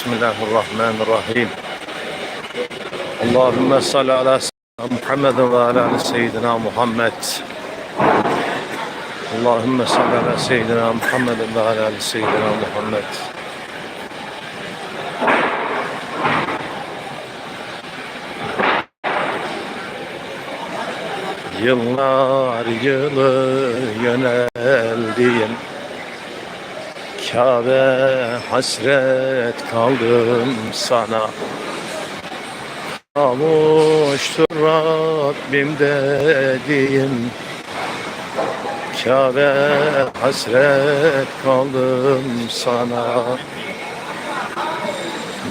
بسم الله الرحمن الرحيم. اللهم صل على سيدنا محمد وعلى سيدنا محمد. اللهم صل على سيدنا محمد وعلى سيدنا محمد. Yıllar yılı yöneldiğim Kabe hasret kaldım sana. Kavuştur Rabbim dediğim. Kabe hasret kaldım sana.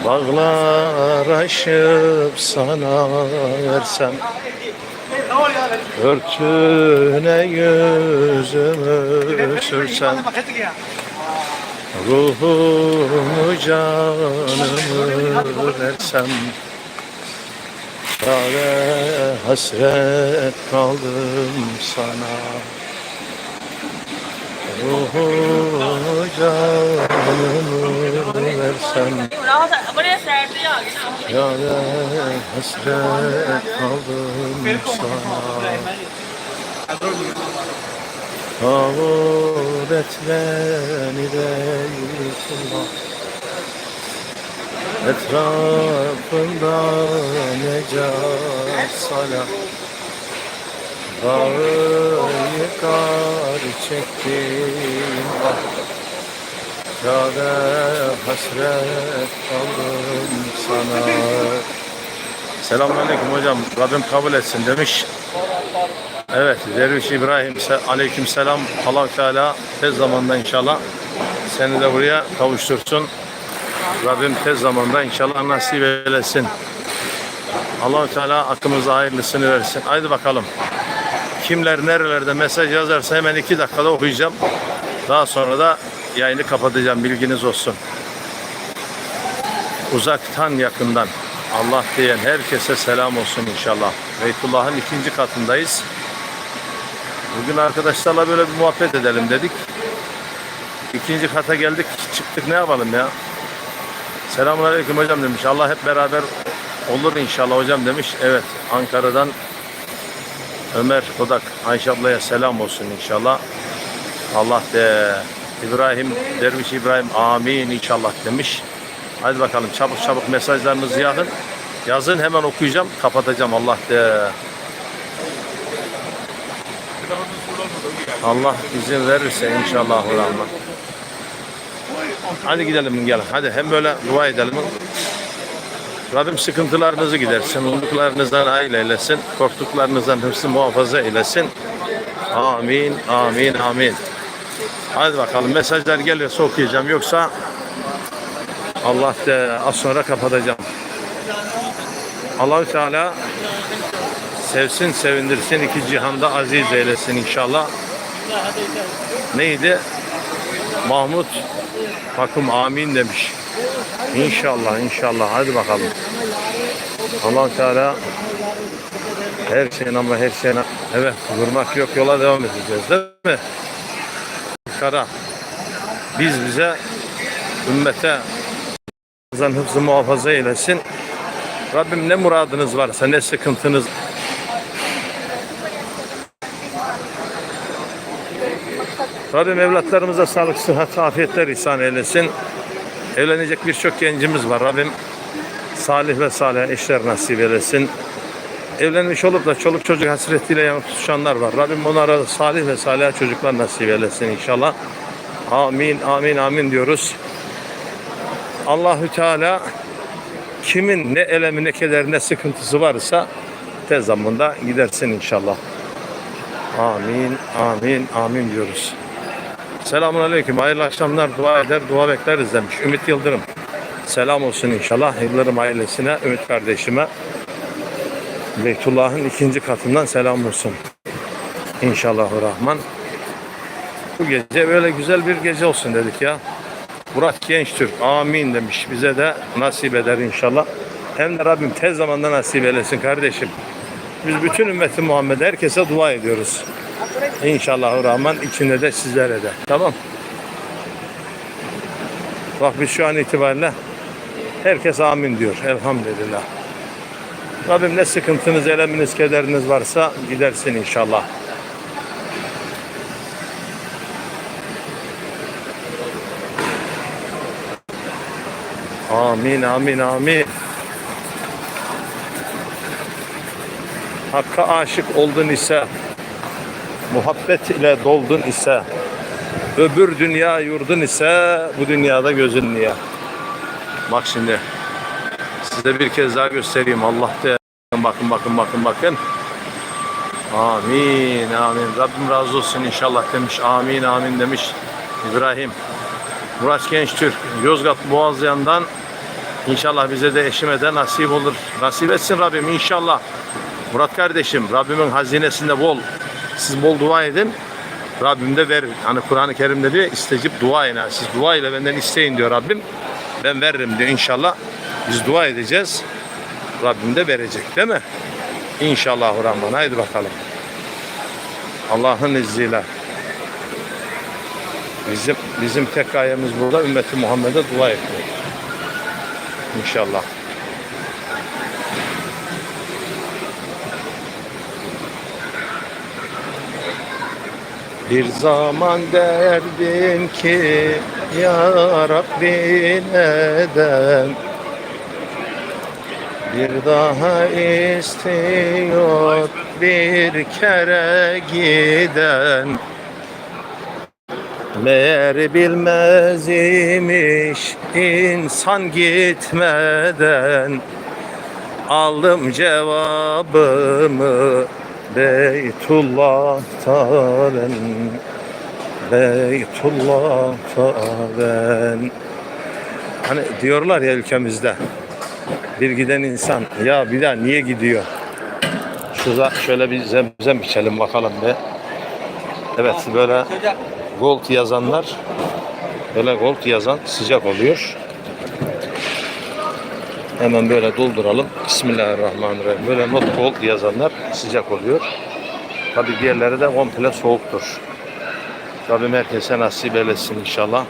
Bağlar aşıp sana versem. Örtüne yüzümü sürsem Ruhumu canımı versem Çare hasret kaldım sana. Ruhumu canımı versem Çare hasret kaldım sana. Kavur et beni Beytullah Etrafında necat salah Dağı yıkar çektim ah Kâbe hasret kaldım sana Selamünaleyküm hocam. Rabbim kabul etsin demiş. Evet, Derviş İbrahim aleyküm selam. allah Teala tez zamanda inşallah seni de buraya kavuştursun. Rabbim tez zamanda inşallah nasip eylesin. allah Teala aklımıza hayırlısını versin. Haydi bakalım. Kimler nerelerde mesaj yazarsa hemen iki dakikada okuyacağım. Daha sonra da yayını kapatacağım. Bilginiz olsun. Uzaktan yakından Allah diyen herkese selam olsun inşallah. Beytullah'ın ikinci katındayız. Bugün arkadaşlarla böyle bir muhabbet edelim dedik. İkinci kata geldik, çıktık ne yapalım ya? Selamun Aleyküm hocam demiş. Allah hep beraber olur inşallah hocam demiş. Evet, Ankara'dan Ömer Kodak, Ayşe ablaya selam olsun inşallah. Allah de İbrahim, Derviş İbrahim amin inşallah demiş. Hadi bakalım çabuk çabuk mesajlarınızı yazın. Yazın hemen okuyacağım, kapatacağım Allah de. Allah izin verirse inşallah. Hadi gidelim gel. Hadi hem böyle dua edelim. Rabbim sıkıntılarınızı gidersin, umutlarınızdan aile eylesin, korktuklarınızdan hıfzı muhafaza eylesin. Amin, amin, amin. Hadi bakalım mesajlar geliyorsa okuyacağım. Yoksa Allah de az sonra kapatacağım. Allahü Teala sevsin, sevindirsin, iki cihanda aziz eylesin inşallah. Neydi? Mahmut Takım amin demiş. İnşallah, inşallah. Hadi bakalım. allah Teala her şeyin ama her şeyin evet durmak yok yola devam edeceğiz değil mi? Kara. Biz bize ümmete hıfzı muhafaza eylesin. Rabbim ne muradınız varsa, ne sıkıntınız Rabbim evlatlarımıza sağlık, sıhhat, afiyetler ihsan eylesin. Evlenecek birçok gencimiz var. Rabbim salih ve salih eşler nasip eylesin. Evlenmiş olup da çoluk çocuk hasretiyle yanıp tutuşanlar var. Rabbim onlara salih ve salih çocuklar nasip eylesin inşallah. Amin, amin, amin diyoruz. Allahü Teala kimin ne elemi ne kederi ne sıkıntısı varsa tez zamanda gidersin inşallah. Amin, amin, amin diyoruz. Selamun Aleyküm. Hayırlı akşamlar. Dua eder, dua bekleriz demiş. Ümit Yıldırım. Selam olsun inşallah. Yıldırım ailesine, Ümit kardeşime. Beytullah'ın ikinci katından selam olsun. İnşallahü Rahman. Bu gece böyle güzel bir gece olsun dedik ya. Burak Gençtürk amin demiş. Bize de nasip eder inşallah. Hem de Rabbim tez zamanda nasip eylesin kardeşim. Biz bütün ümmeti Muhammed herkese dua ediyoruz. İnşallah Rahman içinde de sizlere de. Tamam. Bak biz şu an itibariyle Herkes amin diyor. Elhamdülillah. Rabbim ne sıkıntınız, eleminiz, kederiniz varsa gidersin inşallah. Amin, amin, amin. Hakka aşık oldun ise, muhabbet ile doldun ise, öbür dünya yurdun ise bu dünyada gözün niye? Bak şimdi size bir kez daha göstereyim. Allah de bakın bakın bakın bakın. Amin amin. Rabbim razı olsun inşallah demiş. Amin amin demiş İbrahim. Murat Gençtürk Yozgat Boğazyan'dan İnşallah bize de eşime de nasip olur. Nasip etsin Rabbim inşallah. Murat kardeşim Rabbimin hazinesinde bol. Siz bol dua edin. Rabbim de verir. Hani Kur'an-ı Kerim'de diyor istecip dua edin. Siz dua ile benden isteyin diyor Rabbim. Ben veririm diyor inşallah. Biz dua edeceğiz. Rabbim de verecek değil mi? İnşallah Rahman. Haydi bakalım. Allah'ın izniyle. Bizim bizim tek gayemiz burada ümmeti Muhammed'e dua etmek. İnşallah. Bir zaman derdim ki Ya Rabbi neden? Bir daha istiyor bir kere giden. Meğer bilmez imiş insan gitmeden. Aldım cevabımı Beytullah'ta ben Beytullah'ta ben Hani diyorlar ya ülkemizde bir giden insan ya bir daha niye gidiyor? Şurada şöyle bir zemzem içelim bakalım be. Evet böyle gold yazanlar böyle gold yazan sıcak oluyor. Hemen böyle dolduralım. Bismillahirrahmanirrahim. Böyle not gold yazanlar sıcak oluyor. Tabi diğerleri de komple soğuktur. Rabbim herkese nasip eylesin inşallah.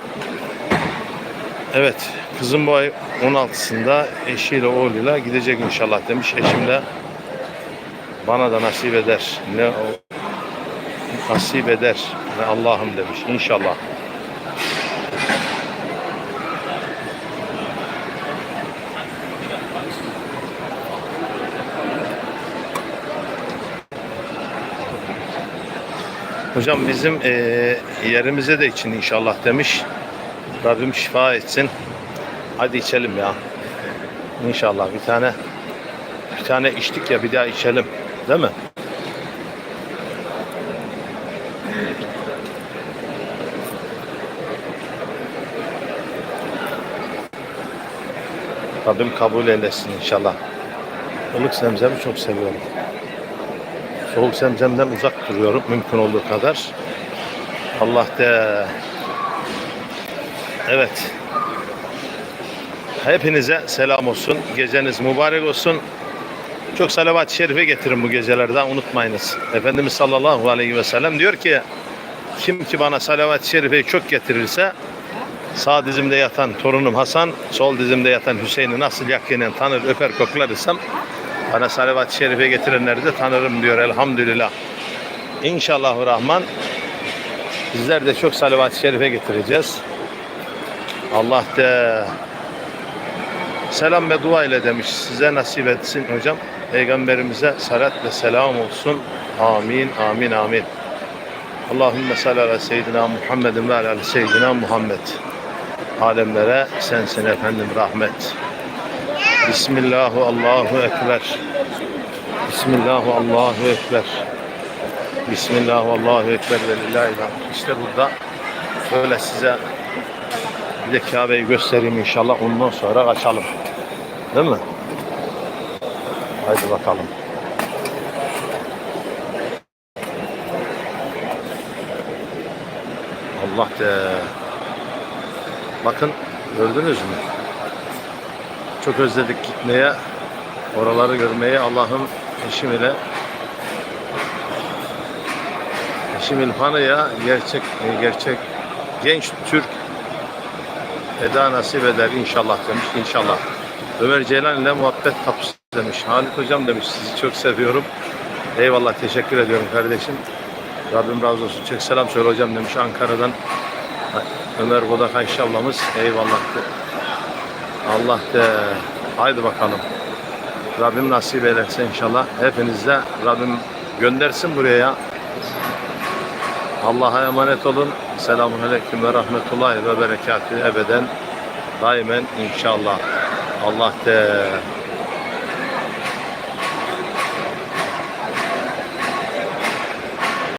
Evet, kızım bu ay 16'sında eşiyle oğluyla gidecek inşallah demiş. Eşim de bana da nasip eder. Ne nasip eder ve Allah'ım demiş inşallah. Hocam bizim eee, yerimize de için inşallah demiş. Rabbim şifa etsin. Hadi içelim ya. İnşallah bir tane bir tane içtik ya bir daha içelim. Değil mi? Rabbim kabul eylesin inşallah. Ilık zemzemi çok seviyorum. Soğuk zemzemden uzak duruyorum mümkün olduğu kadar. Allah de Evet. Hepinize selam olsun. Geceniz mübarek olsun. Çok salavat-ı şerife getirin bu gecelerde unutmayınız. Efendimiz sallallahu aleyhi ve sellem diyor ki kim ki bana salavat-ı şerifeyi çok getirirse sağ dizimde yatan torunum Hasan, sol dizimde yatan Hüseyin'i nasıl yakinen tanır, öper, koklar isem bana salavat-ı şerife getirenleri de tanırım diyor elhamdülillah. İnşallah Rahman bizler de çok salavat-ı şerife getireceğiz. Allah de selam ve dua ile demiş. Size nasip etsin hocam. Peygamberimize salat ve selam olsun. Amin, amin, amin. Allahümme salli ala seyyidina Muhammedin ve ala seyyidina Muhammed. Alemlere sensin efendim rahmet. Bismillahu Allahu Ekber. Bismillahu Allahu Ekber. Bismillahu Allahu Ekber ve lillahi. İşte burada böyle size bir de Kabe'yi göstereyim inşallah. Ondan sonra kaçalım. Değil mi? Haydi bakalım. Allah de. Bakın gördünüz mü? Çok özledik gitmeye. Oraları görmeye Allah'ım eşim ile eşim İlhan'ı ya gerçek gerçek genç Türk Eda nasip eder inşallah demiş. İnşallah. Ömer Ceylan ile muhabbet kapısı demiş. Halit hocam demiş sizi çok seviyorum. Eyvallah teşekkür ediyorum kardeşim. Rabbim razı olsun. Çok selam söyle hocam demiş Ankara'dan. Ömer Bodak Ayşe ablamız. Eyvallah. Allah de. Haydi bakalım. Rabbim nasip ederse inşallah. Hepinizde Rabbim göndersin buraya. Allah'a emanet olun. Selamun Aleyküm ve Rahmetullahi ve Berekatü ebeden. Daimen inşallah. Allah de.